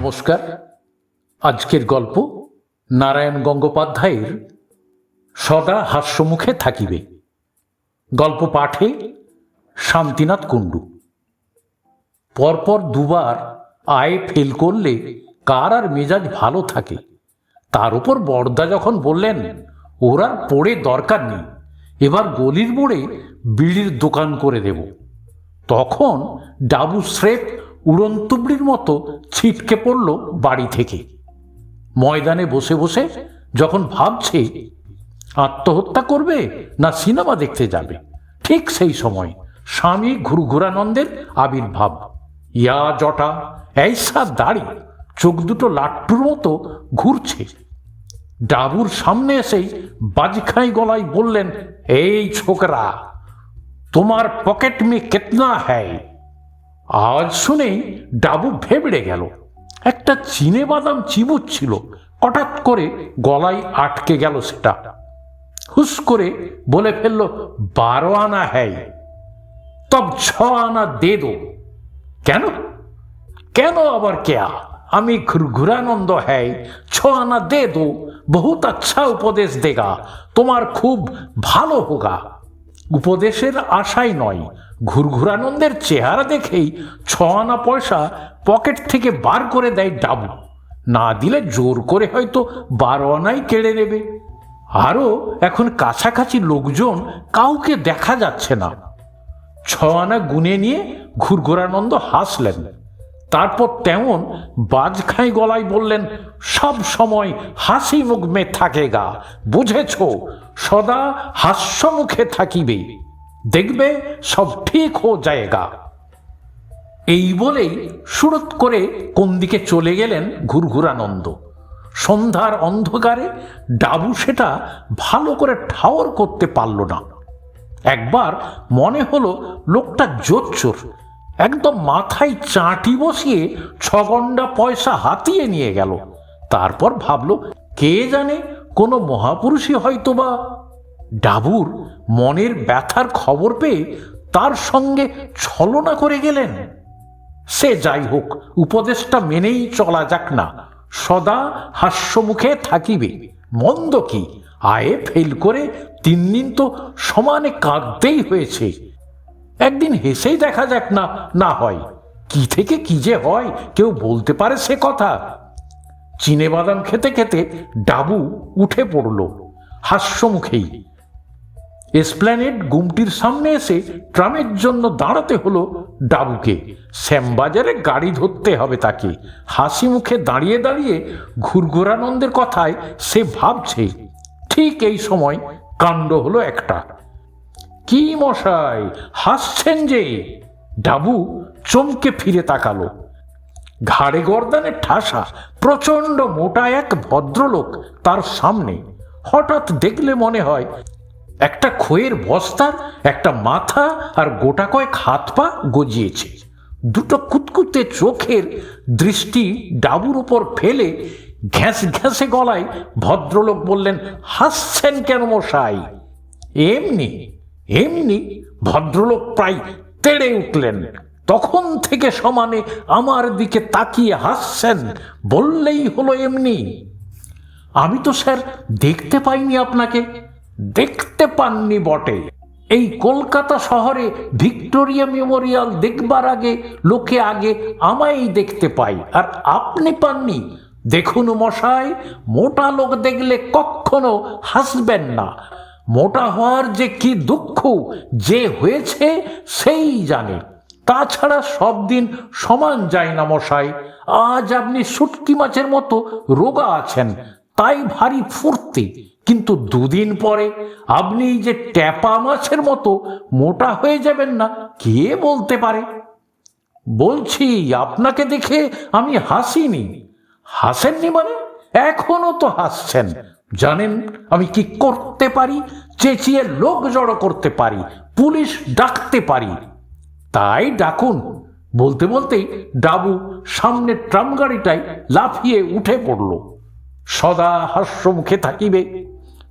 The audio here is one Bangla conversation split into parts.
নমস্কার। আজকের গল্প নারায়ণ গঙ্গোপাধ্যায়ের সদা হাস্যমুখে থাকিবে। গল্প পাঠে শান্তিনাথ কুণ্ডু। পরপর দুবার আয় ফেল করলে কার আর মেজাজ ভালো থাকে? তার উপর বড়দা যখন বললেন, ওরা পড়ে দরকার নেই, এবার গলির মোড়ে বিড়ির দোকান করে দেব। তখন ডাবু স্রেফ উড়ন্তুবড়ির মতো ছিটকে পড়ল বাড়ি থেকে। ময়দানে বসে বসে যখন ভাবছে, আত্মহত্যা করবে না সিনেমা দেখতে যাবে, ঠিক সেই সময় স্বামী ঘুরঘুরানন্দের আবির্ভাব। ইয়া জটা, এইসা দাড়ি, চোখ দুটো লাট্টুর মতো ঘুরছে। ডাবুর সামনে এসেই বাজখাই গলায় বললেন, এই ছোকরা, তোমার পকেট মে কেতনা হ্যায়? আজ শুনেই ডাবু ভেবড়ে গেল। একটা চিনে বাদাম চিবুচ্ছিল হঠাৎ করে গলায় আটকে গেল সেটা। হুস করে বলে ফেলল, বারো আনা হ্যায়। তব ছ আনা দে দো। কেন? কেন আবার কেয়া? আমি ঘুরঘুরানন্দ হ্যায়। ছ আনা দে দো। বহুত আচ্ছা উপদেশ দেগা। তোমার খুব ভালো হোগা। উপদেশের আশাই নয়, ঘুরঘুরানন্দের চেহারা দেখেই ছ আনা পয়সা পকেট থেকে বার করে দেয় ডাবু। না দিলে জোর করে হয়তো বারো আনাই কেড়ে নেবে। আরও এখন কাছাকাছি লোকজন কাউকে দেখা যাচ্ছে না। ছ আনা গুনে নিয়ে ঘুরঘুরানন্দ হাসলেন। তারপর তেমন বাজখাই গলায় বললেন সব সময় হাসি মুখ মে থাকে গা বুঝেছ? সদা হাস্য মুখে থাকিবে। দেখবে সব ঠিক হো যায়গা। এই বলেই সুরত করে কোন দিকে চলে গেলেন ঘুরঘুরানন্দ। সন্ধ্যার অন্ধকারে ডাবু সেটা ভালো করে ঠাওর করতে পারল না। একবার মনে হলো লোকটা জোচ্চোর, একদম মাথায় চাটি বসিয়ে ছগন্ডা পয়সা হাতিয়ে নিয়ে গেল। তারপর ভাবলো, কে জানে কোনো মহাপুরুষই হয়তো বা ডাবুর মনের ব্যথার খবর পেয়ে তার সঙ্গে ছলনা করে গেলেন। সে যাই হোক, উপদেশটা মেনেই চলা যাক না। সদা হাস্যমুখে থাকিবে। মন্দ কি? আয়ে ফেল করে তিন দিন তো সমানে কাঁদতেই হয়েছে। একদিন হেসেই দেখা যাক না না হয়। কি থেকে কি যে হয়, কেউ বলতে পারে সে কথা। চিনে বাদাম খেতে খেতে ডাবু উঠে পড়ল হাস্যমুখেই। এসপ্ল্যানেড গুমটির সামনে এসে ট্রামের জন্য দাঁড়াতে হলো ডাবুকে। শ্যামবাজারে গাড়ি ধরতে হবে তাকে। হাসি মুখে দাঁড়িয়ে দাঁড়িয়ে ঘুরঘুরানন্দের কথায় সে ভাবছে, ঠিক এই সময় কাণ্ড হলো একটা। কি মশাই, হাসছেন যে? ডাবু চমকে ফিরে তাকালো। ঘাড়ে গর্দানে ঠাসা, প্রচণ্ড মোটা এক ভদ্রলোক তার সামনে। হঠাৎ দেখলে মনে হয়, একটা খোয়ের বস্তার একটা মাথা আর গোটা কয়েক হাত পা গজিয়েছে। দুটো কুতকুতে চোখের দৃষ্টি ডাবুর উপর ফেলে ঘ্যাস ঘ্যাসে গলায় ভদ্রলোক বললেন, হাসছেন কেন মশাই? এমনি এমনি ভদ্রলোক প্রায় তেড়ে উঠলেন। তখন থেকে সমানে আমার দিকে তাকিয়ে হাসছেন। বললেই হলো এমনি, আমি তো স্যার দেখতে পাইনি আপনাকে, দেখতে পাননি বটে। এই কলকাতা শহরে ভিক্টোরিয়া মেমোরিয়াল দেখবার আগে, লোকে আগে আমায় দেখতে পাই আর আপনি পাননি। দেখুন মশাই, মোটা লোক দেখলে কখনো হাসবেন না। মোটা হওয়ার যে কি দুঃখ, যে হয়েছে সেই জানে। তাছাড়া সব দিন সমান যায় না মশাই। আজ আপনি শুটকি মাছের মতো রোগা আছেন, তাই ভারী ফুর্তি। কিন্তু দুদিন পরে আপনি যে ট্যাপা মাছের মতো মোটা হয়ে যাবেন না, কে বলতে পারে? বলছি, আপনাকে দেখে আমি হাসিনি। হাসেননি মানে? এখনও তো হাসছেন। জানেন আমি কি করতে পারি? চেঁচিয়ে লোক জড়ো করতে পারি, পুলিশ ডাকতে পারি। তাই ডাকুন। বলতে বলতেই ডাবু সামনের ট্রাম গাড়িটায় লাফিয়ে উঠে পড়ল। সদা হাস্যমুখে থাকিবে,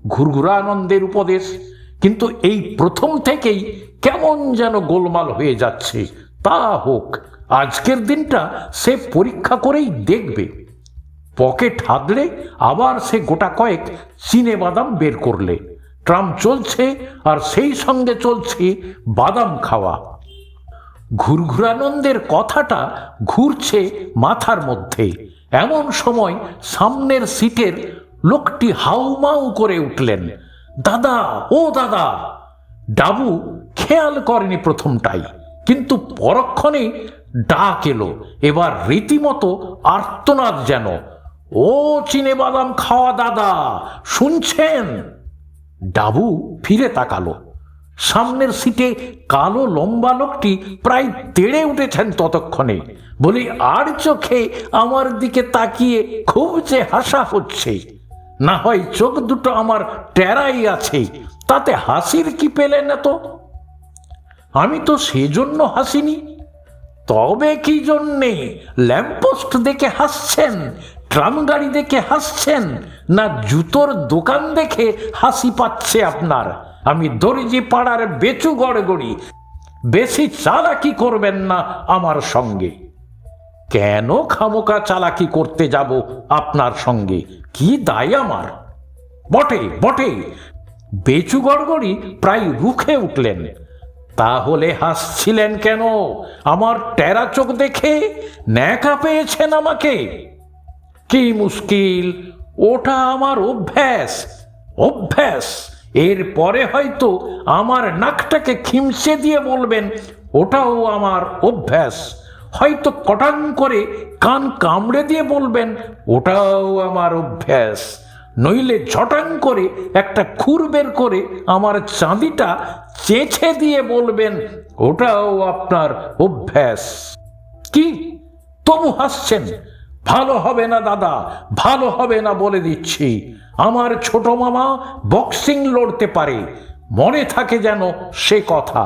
ঘুরঘুরা আনন্দের উপদেশ। কিন্তু এই প্রথম থেকেই কেমন যেন গোলমাল হয়ে যাচ্ছে। তা হোক, আজকের দিনটা সে পরীক্ষা করেই দেখবে। পকেট হাতড়ে আবার সে গোটা কয়েক চিনে বাদাম বের করলে। ট্রাম চলছে আর সেই সঙ্গে চলছে বাদাম খাওয়া। ঘুরঘুরানন্দের কথাটা ঘুরছে মাথার মধ্যে। এমন সময় সামনের সিটের লোকটি হাউমাউ করে উঠলেন। দাদা, ও দাদা! ডাবু খেয়াল করেনি প্রথমটাই, কিন্তু পরক্ষণে ডাক এলো। এবার রীতিমতো আর্তনাদ যেন, ও চিনে বাদাম খাওয়া দাদা, শুনছেন? ডাবু ফিরে তাকালো। সামনের সিটে কালো লম্বা লোকটি প্রায় তেড়ে উঠেছেন ততক্ষণে। বলি, আর চোখে আমার দিকে তাকিয়ে খুব যে হাসা হচ্ছে। না হয় চোখ দুটো আমার টেরাই আছে, তাতে হাসির কি পেলেন না তো আমি তো সেজন্য হাসিনি। তবে কি জন্যে? ল্যাম্পোস্ট দেখে হাসছেন, ট্রাম গাড়ি দেখে হাসছেন, না জুতোর দোকান দেখে হাসি পাচ্ছে আপনার? আমি দর্জি পাড়ার বেচু গড়গড়ি। বেশি চালাকি করবেন না আমার সঙ্গে। কেন খামোকা চালাকি করতে যাব আপনার সঙ্গে? কি দায় আমার? বটে বটে। বেচু গড়গড়ি প্রায় রুখে উঠলেন। তাহলে হাসছিলেন কেন? আমার টেরা চোখ দেখে ন্যাকা পেয়েছেন আমাকে। কি মুশকিল, ওটা আমার অভ্যাস অভ্যাস। এরপরে হয়তো আমার নাকটাকে খিমসে দিয়ে বলবেন, ওটাও আমার অভ্যাস। হয়তো কটাং করে কান কামড়ে দিয়ে বলবেন, ওটাও আমার অভ্যাস। নইলে ঝটাং করে একটা খুর বের করে আমার চাঁদিটা চেঁচে দিয়ে বলবেন, ওটাও আপনার অভ্যাস। কি? তবু হাসছেন, ভালো হবে না দাদা, ভালো হবে না বলে দিচ্ছি। আমার ছোট মামা বক্সিং লড়তে পারে। মনে থাকে যেন সে কথা।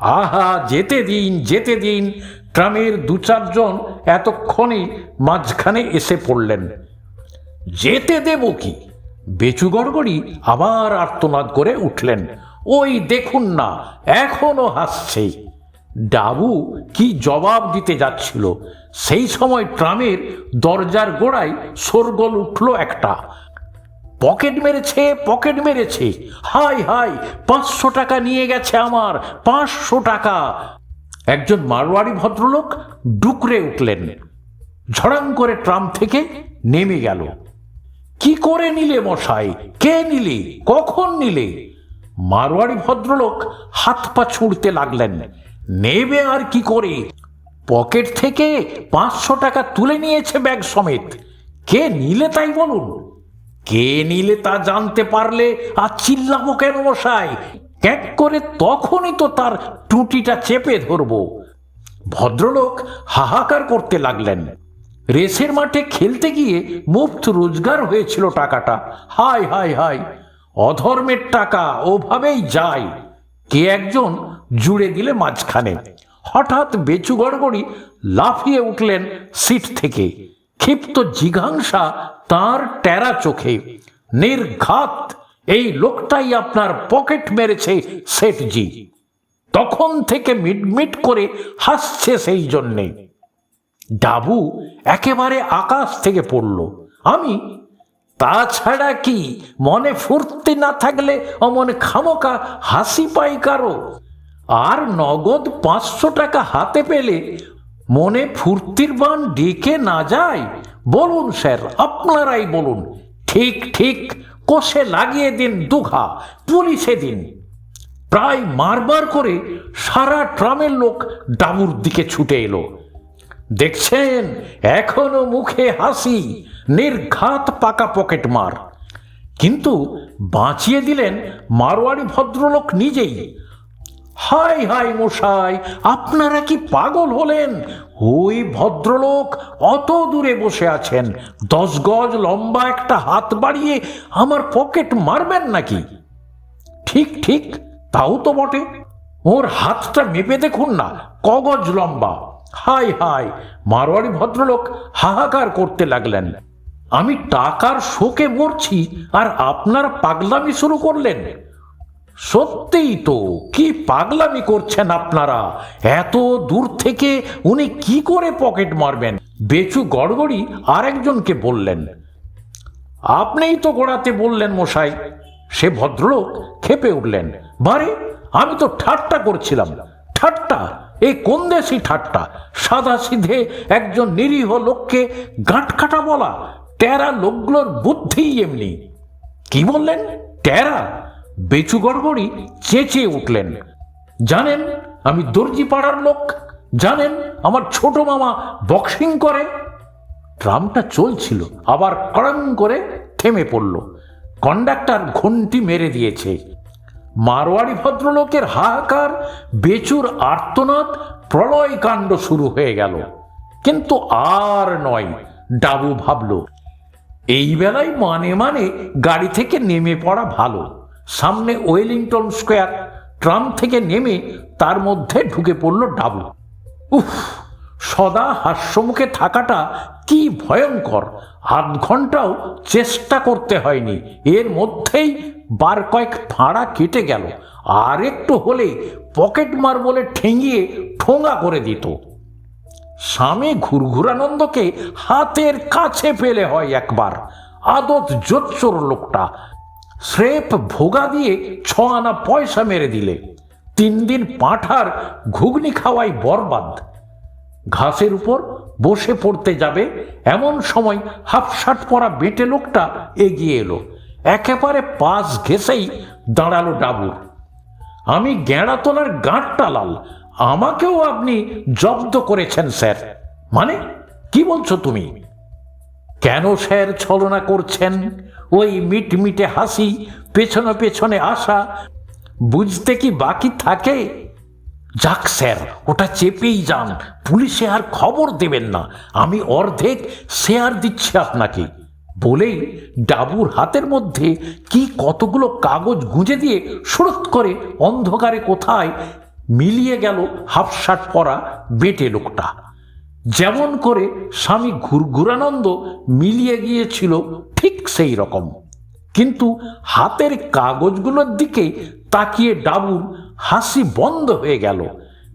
আহা, যেতে দিন যেতে দিন। ট্রামের দু চারজন এতক্ষণে মাঝখানে এসে পড়লেন। যেতে দেব কি? বেচু গড়গড়ি আবার আর্তনাদ করে উঠলেন। ওই দেখুন না, এখনও হাসছে। ডাবু কি জবাব দিতে যাচ্ছিল? সেই সময় ট্রামের দরজার গোড়ায় শোরগোল উঠল একটা। পকেট মেরেছে পকেট মেরেছে। হাই হাই, পাঁচশো টাকা নিয়ে গেছে আমার, পাঁচশো টাকা। একজন মারোয়াড়ি ভদ্রলোক ডুকরে উঠলেন। ঝড়াং করে ট্রাম থেকে নেমে গেল। কি করে নিলে মশাই? কে নিলে? কখন নিলে? মারোয়াড়ি ভদ্রলোক হাত পা ছুঁড়তে লাগলেন। নেবে আর কি করে? পকেট থেকে পাঁচশো টাকা তুলে নিয়েছে ব্যাগ সমেত। কে নিলে তাই বলুন? কে নিলে তা জানতে পারলে আর চিল্লাবো কেন মশাই? ক্যাক করে তখনই তো তার টুটিটা চেপে ধরবো। ভদ্রলোক হাহাকার করতে লাগলেন। রেসের মাঠে খেলতে গিয়ে মুফত রোজগার হয়েছিল টাকাটা। হাই হাই হাই অধর্মের টাকা ওভাবেই যায়। কে একজন জুড়ে দিলে মাঝখানে। হঠাৎ বেচু গড়গড়ি লাফিয়ে উঠলেন সিট থেকে। ক্ষিপ্ত জিঘাংসা তার টেরা চোখে। নির্ঘাত এই লোকটাই আপনার পকেট মেরেছে সেটজি তখন থেকে মিটমিট করে হাসছে সেই জন্যে। ডাবু একেবারে আকাশ থেকে পড়ল। আমি, তাছাড়া কি মনে ফুর্তি না থাকলে অমন খামোকা হাসি পাই কারও? আর নগদ পাঁচশো টাকা হাতে পেলে মনে ফুর্তির বান ডেকে না যায়। বলুন স্যার, আপনারাই বলুন, ঠিক ঠিক, কষে লাগিয়ে দিন দুঘা, পুলিশে দিন। প্রায় মারবার করে সারা ট্রামের লোক ডাবুর দিকে ছুটে এলো। দেখছেন, এখনও মুখে হাসি, নির্ঘাত পাকা পকেট মার। কিন্তু বাঁচিয়ে দিলেন মারোয়াড়ি ভদ্রলোক নিজেই। হাই হাই মশাই, আপনারা কি পাগল হলেন? ওই ভদ্রলোক অত দূরে বসে আছেন। দশ গজ লম্বা একটা হাত বাড়িয়ে আমার পকেট মারবেন নাকি? ঠিক ঠিক, তাও তো বটে। ওর হাতটা মেপে দেখুন না কগজ লম্বা। হাই হাই, মারোয়ারি ভদ্রলোক হাহাকার করতে লাগলেন। আমি টাকার শোকে মরছি, আর আপনার পাগলামি শুরু করলেন। সত্যিই তো কি পাগলামি করছেন আপনারা? এত দূর থেকে উনি কি করে পকেট মারবেন? বেচু গড়গড়ি আরেকজনকে বললেন। আপনিই তো গোড়াতে বললেন মশাই। সে ভদ্রলোক খেপে উঠলেন। বারে, আমি তো ঠাট্টা করছিলাম। ঠাট্টা? এই কোন দেশি ঠাট্টা? সাদা সিধে একজন নিরীহ লোককে গাঁট কাটা বলা। টেরা লোকগুলোর বুদ্ধিই এমনি। কি বললেন? টেরা? বেচু গড়গড়ি চেঁচিয়ে উঠলেন। জানেন, আমি দর্জি পাড়ার লোক। জানেন, আমার ছোট মামা বক্সিং করে। ট্রামটা চলছিল, আবার কড়ং করে থেমে পড়ল। কন্ডাক্টর ঘন্টি মেরে দিয়েছে। মারোয়াড়ি ভদ্রলোকের হাহাকার, বেচুর আর্তনাদ, প্রলয় কাণ্ড শুরু হয়ে গেল। কিন্তু আর নয়, ডাবু ভাবল এই বেলায় মানে মানে গাড়ি থেকে নেমে পড়া ভালো। সামনে ওয়েলিংটন স্কোয়ার ট্রাম থেকে নেমে তার মধ্যে ঢুকে পড়ল ডাবু উফ, সদা হাস্যমুখে থাকাটা কি ভয়ঙ্কর। আধ ঘন্টাও চেষ্টা করতে হয়নি। এর মধ্যেই বার কয়েক ফাঁড়া কেটে গেল। আর একটু হলে পকেট মার বলে ঠেঙিয়ে ঠোঙা করে দিত। স্বামী ঘুরঘুরানন্দকে হাতের কাছে পেলে হয় একবার। আদত জোচ্চোর লোকটা। স্রেফ ভোগা দিয়ে ছ আনা পয়সা মেরে দিলে। তিন দিন পাঁঠার ঘুগনি খাওয়াই বরবাদ। ঘাসের উপর বসে পড়তে যাবে, এমন সময় হাফ শার্ট পরা বেটে লোকটা এগিয়ে এলো। একেবারে পাশ ঘেসেই দাঁড়াল ডাবুর। আমি গেঁড়া তোলার গাঁটটা লাল, আমাকেও আপনি জব্দ করেছেন, স্যার। মানে কি বলছো তুমি? কেন স্যার ছলনা করছেন? ওই মিটমিটে হাসি, পেছনে পেছনে আসা বুঝতে কি বাকি থাকে? যাক স্যার, ওটা চেপেই যান। পুলিশে আর খবর দেবেন না। আমি অর্ধেক শেয়ার দিচ্ছি আপনাকে। বলেই ডাবুর হাতের মধ্যে কি কতগুলো কাগজ গুঁজে দিয়ে সুরত করে অন্ধকারে কোথায় মিলিয়ে গেল হাফ শার্ট পরা বেটে লোকটা। যেমন করে স্বামী ঘুরঘুরানন্দ মিলিয়ে গিয়েছিল ঠিক সেই রকম। কিন্তু হাতের কাগজগুলোর দিকে তাকিয়ে ডাবুর হাসি বন্ধ হয়ে গেল।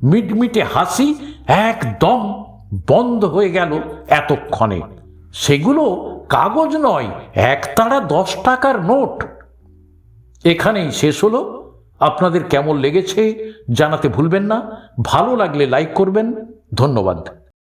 মিটমিটে হাসি একদম বন্ধ হয়ে গেল এতক্ষণে। সেগুলো কাগজ নয় একতাড়া দশ টাকার নোট। এখানেই শেষ হলো। আপনাদের কেমন লেগেছে জানাতে ভুলবেন না। ভালো লাগলে লাইক করবেন। ধন্যবাদ।